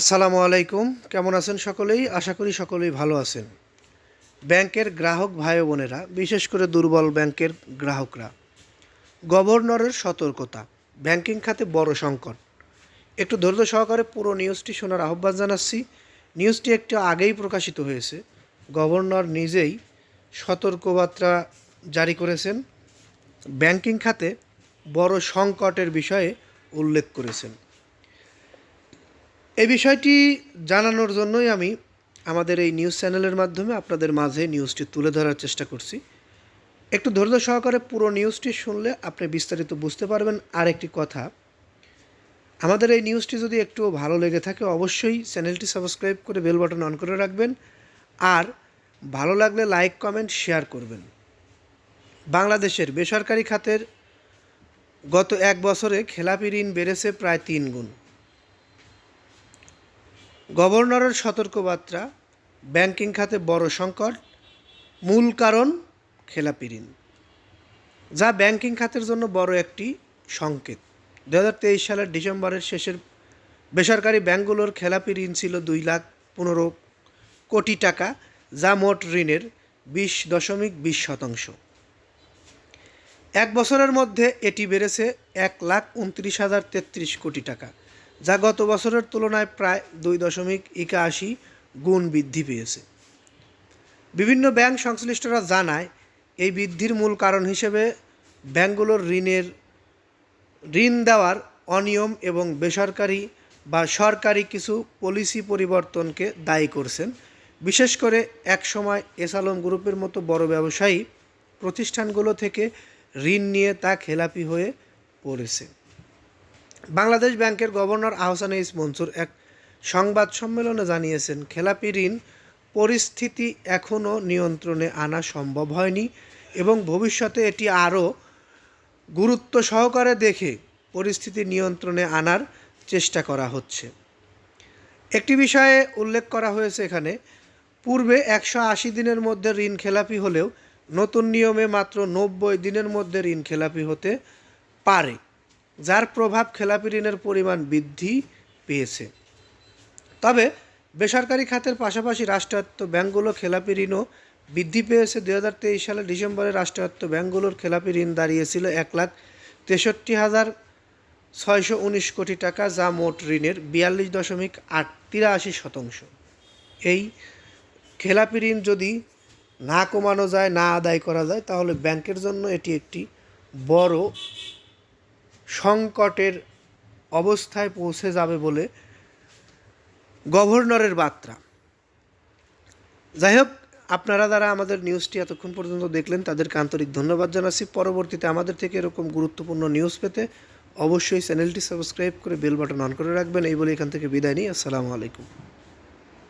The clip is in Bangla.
আসসালামু আলাইকুম। কেমন আছেন সকলেই? আশা করি সকলেই ভালো আছেন। ব্যাংকের গ্রাহক ভাই বোনেরা, বিশেষ করে দুর্বল ব্যাংকের গ্রাহকরা, গভর্নরের সতর্কতা, ব্যাংকিং খাতে বড় সংকট। একটু ধৈর্য সহকারে পুরো নিউজটি শোনার আহ্বান জানাচ্ছি। নিউজটি একটু আগেই প্রকাশিত হয়েছে। গভর্নর নিজেই সতর্কবার্তা জারি করেছেন। ব্যাংকিং খাতে বড় সংকটের বিষয়ে উল্লেখ করেছেন। এই বিষয়টি জানানোর জন্যই আমি আমাদের এই নিউজ চ্যানেলের মাধ্যমে আপনাদের মাঝে নিউজটি তুলে ধরার চেষ্টা করছি। একটু ধৈর্য সহকারে পুরো নিউজটি শুনলে আপনি বিস্তারিত বুঝতে পারবেন। আর একটি কথা, আমাদের এই নিউজটি যদি একটু ভালো লেগে থাকে, অবশ্যই চ্যানেলটি সাবস্ক্রাইব করে বেল বাটন অন করে রাখবেন। আর ভালো লাগলে লাইক, কমেন্ট, শেয়ার করবেন। বাংলাদেশের বেসরকারি খাতের গত এক বছরে খেলাপি ঋণ বেড়েছে প্রায় তিন গুণ। গভর্নরের সতর্কবার্তা, ব্যাংকিং খাতে বড় সংকট, মূল কারণ খেলাপি ঋণ যা ব্যাংকিং খাতের জন্য বড় একটি সংকেত। দু সালের ডিসেম্বরের শেষের বেসরকারি ব্যাংকগুলোর খেলাপি ঋণ ছিল দুই লাখ পনেরো কোটি টাকা, যা মোট ঋণের বিশ দশমিক বিশ শতাংশ। এক বছরের মধ্যে এটি বেড়েছে এক লাখ উনত্রিশ হাজার তেত্রিশ কোটি টাকা। যা গত বছরের তুলনায় প্রায় দুই দশমিক একাশি গুণ বৃদ্ধি পেয়েছে। বিভিন্ন ব্যাংক সংশ্লিষ্টরা জানায়, এই বৃদ্ধির মূল কারণ হিসেবে ব্যাংকগুলোর ঋণের, ঋণ দেওয়ার অনিয়ম এবং বেসরকারি বা সরকারি কিছু পলিসি পরিবর্তনকে দায়ী করছেন। বিশেষ করে একসময় এসালম গ্রুপের মতো বড় ব্যবসায়ী প্রতিষ্ঠানগুলো থেকে ঋণ নিয়ে তা খেলাপি হয়ে পড়েছে। বাংলাদেশ ব্যাংকের গভর্নর আহসান ইস মনসুর এক সংবাদ সম্মেলনে জানিয়েছেন, খেলাপি ঋণ পরিস্থিতি এখনও নিয়ন্ত্রণে আনা সম্ভব হয়নি এবং ভবিষ্যতে এটি আরও গুরুত্ব সহকারে দেখে পরিস্থিতি নিয়ন্ত্রণে আনার চেষ্টা করা হচ্ছে। একটি বিষয়ে উল্লেখ করা হয়েছে এখানে, পূর্বে একশো আশি দিনের মধ্যে ঋণ খেলাপি হলেও নতুন নিয়মে মাত্র নব্বই দিনের মধ্যে ঋণ খেলাপি হতে পারে। যার প্রভাব খেলাপি ঋণের পরিমাণ বৃদ্ধি পেয়েছে। তবে বেসরকারি খাতের পাশাপাশি রাষ্ট্রায়ত্ত ব্যাংকগুলো খেলাপি ঋণও বৃদ্ধি পেয়েছে। দু হাজার তেইশ সালে ডিসেম্বরে রাষ্ট্রায়ত্ত ব্যাংকগুলোর খেলাপি ঋণ দাঁড়িয়েছিল এক লাখ তেষট্টি হাজার ছয়শো উনিশ কোটি টাকা, যা মোট ঋণের বিয়াল্লিশ দশমিক আট তিরাশি শতাংশ। এই খেলাপি ঋণ যদি না কমানো যায়, না আদায় করা যায়, তাহলে ব্যাংকের জন্য এটি একটি বড় সংকটের অবস্থায় পৌঁছে যাবে বলে গভর্নরের বার্তা। যাই হোক আপনারা যারা আমাদের নিউজটি এতক্ষণ পর্যন্ত দেখলেন, তাদেরকে আন্তরিক ধন্যবাদ জানাচ্ছি। পরবর্তীতে আমাদের থেকে এরকম গুরুত্বপূর্ণ নিউজ পেতে অবশ্যই চ্যানেলটি সাবস্ক্রাইব করে বেল বাটন অন করে রাখবেন। এই বলে এখান থেকে বিদায় নিই। আসসালামু আলাইকুম।